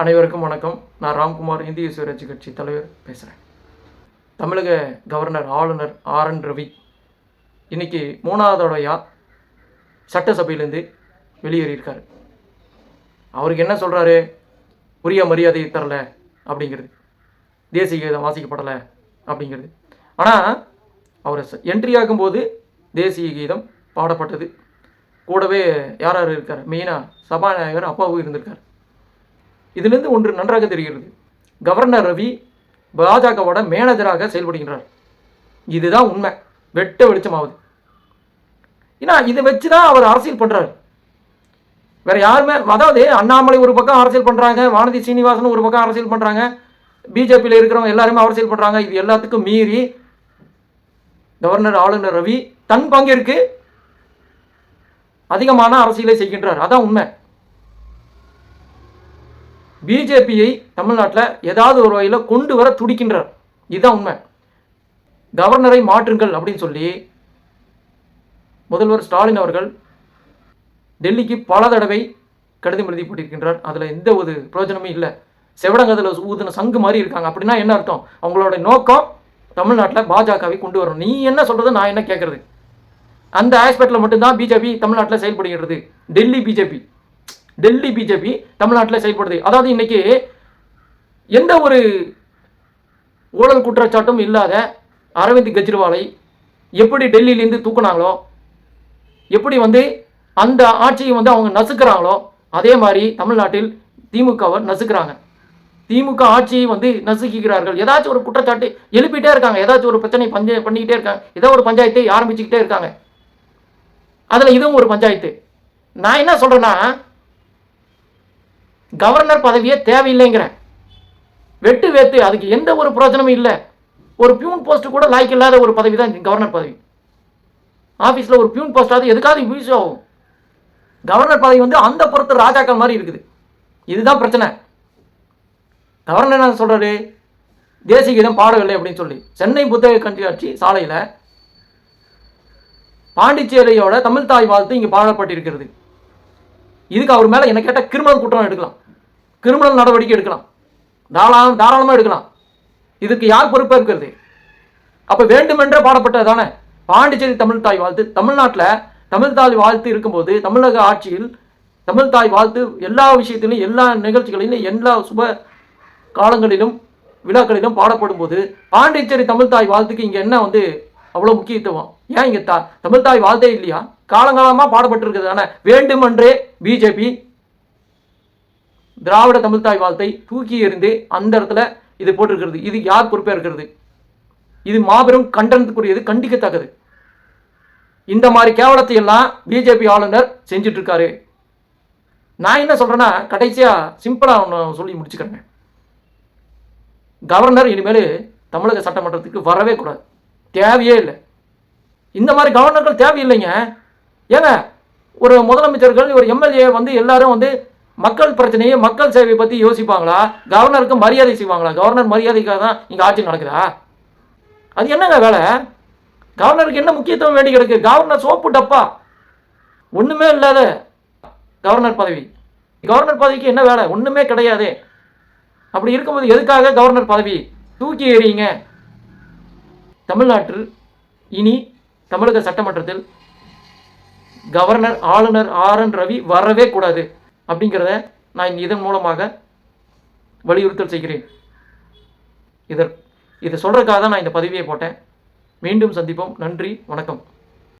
அனைவருக்கும் வணக்கம். நான் ராம்குமார் இந்திய சுயராட்சி கட்சி தலைவர் பேசுகிறேன் தமிழக கவர்னர் ஆளுநர் ஆர் என் ரவி இன்னைக்கு மூணாவதோடையா சட்டசபையிலேருந்து வெளியேறியிருக்காரு. அவருக்கு என்ன சொல்கிறாரு உரிய மரியாதை தரல அப்படிங்கிறது. தேசிய கீதம் வாசிக்கப்படலை அப்படிங்கிறது. ஆனால் அவர் என்ட்ரி ஆகும்போது தேசிய கீதம் பாடப்பட்டது. கூடவே யார் யார் இருக்கார்? மெயினாக சபாநாயகர் அப்பாவும் இருந்திருக்கார். இதிலிருந்து ஒன்று நன்றாக தெரிகிறது. கவர்னர் ரவி பாஜகவோட மேனேஜராக செயல்படுகின்றார். இதுதான் உண்மை. வெட்ட வெளிச்சமாகுது ஏன்னா இதை வச்சு தான் அவர் அரசியல் பண்ணுறாரு வேற யாருமே அதாவது அண்ணாமலை ஒரு பக்கம் அரசியல் பண்ணுறாங்க வானதி சீனிவாசன் ஒரு பக்கம் அரசியல் பண்ணுறாங்க பிஜேபியில் இருக்கிறவங்க எல்லாருமே அரசியல் பண்ணுறாங்க இது எல்லாத்துக்கும் மீறி கவர்னர் ஆளுநர் ரவி தன் பங்கிற்கு அதிகமான அரசியலை செய்கின்றார். அதான் உண்மை. பிஜேபியை தமிழ்நாட்டில் ஏதாவது ஒரு வகையில் கொண்டு வர துடிக்கின்றார். இதுதான் உண்மை. கவர்னரை மாற்றுங்கள் அப்படின்னு சொல்லி முதல்வர் ஸ்டாலின் அவர்கள் டெல்லிக்கு பல தடவை கடிதம் எழுதி போட்டிருக்கின்றார். அதில் எந்த ஒரு பிரயோஜனமும் இல்லை. செவடங்கதில் ஊதின சங்கு மாதிரி இருக்காங்க. அப்படின்னா என்ன அர்த்தம்? அவங்களோட நோக்கம் தமிழ்நாட்டில் பாஜகவை கொண்டு வரணும். நீ என்ன சொல்கிறது நான் என்ன கேட்குறது அந்த ஆஸ்பெக்டில் மட்டும்தான் பிஜேபி தமிழ்நாட்டில் செயல்படுகிறது. டெல்லி பிஜேபி. டெல்லி பிஜேபி தமிழ்நாட்டில் செயல்படுது. அதாவது இன்னைக்கு எந்த ஒரு ஊழல் குற்றச்சாட்டும் இல்லாத அரவிந்த் கெஜ்ரிவாலை எப்படி டெல்லியிலேருந்து தூக்குனாங்களோ எப்படி வந்து அந்த ஆட்சியை வந்து அவங்க நசுக்கிறாங்களோ அதே மாதிரி தமிழ்நாட்டில் திமுகவை நசுக்கிறாங்க. திமுக ஆட்சியை வந்து நசுக்கிறார்கள் ஏதாச்சும் ஒரு குற்றச்சாட்டு எழுப்பிட்டே இருக்காங்க. ஏதாச்சும் ஒரு பிரச்சனை பஞ்ச பண்ணிக்கிட்டே இருக்காங்க. ஏதோ ஒரு பஞ்சாயத்தை ஆரம்பிச்சுக்கிட்டே இருக்காங்க. அதில் இதுவும் ஒரு பஞ்சாயத்து. நான் என்ன சொல்கிறேன்னா கவர்னர் பதவியே தேவையில்லைங்கிற. வெட்டு வேத்து அதுக்கு எந்த ஒரு பிரயோஜனமும் இல்லை. ஒரு பியூன் போஸ்ட் கூட லாய்க்கு இல்லாத ஒரு பதவி தான் கவர்னர் பதவி. ஆஃபீஸில் ஒரு பியூன் போஸ்டாவது எதுக்காவது யூஸ் ஆகும். கவர்னர் பதவி வந்து அந்த புறத்து ராஜாக்கள் மாதிரி இருக்குது. இதுதான் பிரச்சனை. கவர்னர் என்ன சொல்கிறாரு தேசிய கீதம் பாடவில்லை அப்படின்னு சொல்லி. சென்னை புத்தக கண்காட்சி சாலையில் பாண்டிச்சேரியோட தமிழ் தாய் வாழ்த்து இங்கே பாடப்பட்டிருக்கிறது. இதுக்கு அவர் மேலே என்ன கேட்டால் கிரிமினல் குற்றம் எடுக்கலாம். கிரிமினல் நடவடிக்கை எடுக்கலாம். தாராளம் தாராளமாக எடுக்கலாம். இதுக்கு யார் பொறுப்பாக இருக்கிறது? அப்போ வேண்டுமென்றே பாடப்பட்டது தானே? பாண்டிச்சேரி தமிழ் தாய் வாழ்த்து. தமிழ்நாட்டில் தமிழ் தாய் வாழ்த்து இருக்கும்போது தமிழக ஆட்சியில் தமிழ் தாய் வாழ்த்து எல்லா விஷயத்திலையும் எல்லா நிகழ்ச்சிகளிலும் எல்லா சுப காலங்களிலும் விழாக்களிலும் பாடப்படும் போது பாண்டிச்சேரி தமிழ் தாய் வாழ்த்துக்கு இங்கே என்ன வந்து அவ்வளோ முக்கியத்துவம்? ஏன் இங்கே தா தமிழ் தாய் வாழ்த்தே இல்லையா? காலங்காலமாக பாடப்பட்டிருக்கிறது தானே வேண்டுமென்றே பிஜேபி திராவிட தமிழ்தாய் வாழ்த்தை தூக்கி எறிந்து அந்த இடத்துல இது போட்டிருக்கிறது. இது யார் பொறுப்பாக இருக்கிறது? இது மாபெரும் கண்டனத்துக்குரியது கண்டிக்கத்தக்கது. இந்த மாதிரி கேவலத்தை எல்லாம் பிஜேபி ஆளுநர் செஞ்சுட்டு இருக்காரு நான் என்ன சொல்றேன்னா கடைசியா சிம்பிளா ஒன்று சொல்லி முடிச்சுக்கிறேங்க. கவர்னர் இனிமேல் தமிழக சட்டமன்றத்துக்கு வரவே கூடாது. தேவையே இல்லை. இந்த மாதிரி கவர்னர்கள் தேவையில்லைங்க. ஏங்க ஒரு முதலமைச்சர்கள் ஒரு எம்எல்ஏ வந்து எல்லாரும் வந்து மக்கள் பிரச்சனையை மக்கள் சேவையை பற்றி யோசிப்பாங்களா? கவர்னருக்கு மரியாதை செய்வாங்களா? கவர்னர் மரியாதைக்காக தான் இங்கே ஆட்சி நடக்குதா? அது என்னங்க வேலை? கவர்னருக்கு என்ன முக்கியத்துவம் வேண்டி கிடக்கு? கவர்னர் சோப்பு டப்பா. ஒன்றுமே இல்லாத கவர்னர் பதவி. கவர்னர் பதவிக்கு என்ன வேலை? ஒன்றுமே கிடையாது. அப்படி இருக்கும்போது எதுக்காக கவர்னர் பதவி? தூக்கி எறியுங்க. தமிழ்நாட்டில் இனி தமிழக சட்டமன்றத்தில் கவர்னர் ஆளுநர் ஆர் என் ரவி வரவே கூடாது அப்படிங்கிறத நான் இதன் மூலமாக வலியுறுத்தல் செய்கிறேன். இதற் இதை சொல்கிறதுக்காக தான் நான் இந்த பதிவியை போட்டேன். மீண்டும் சந்திப்போம். நன்றி. வணக்கம்.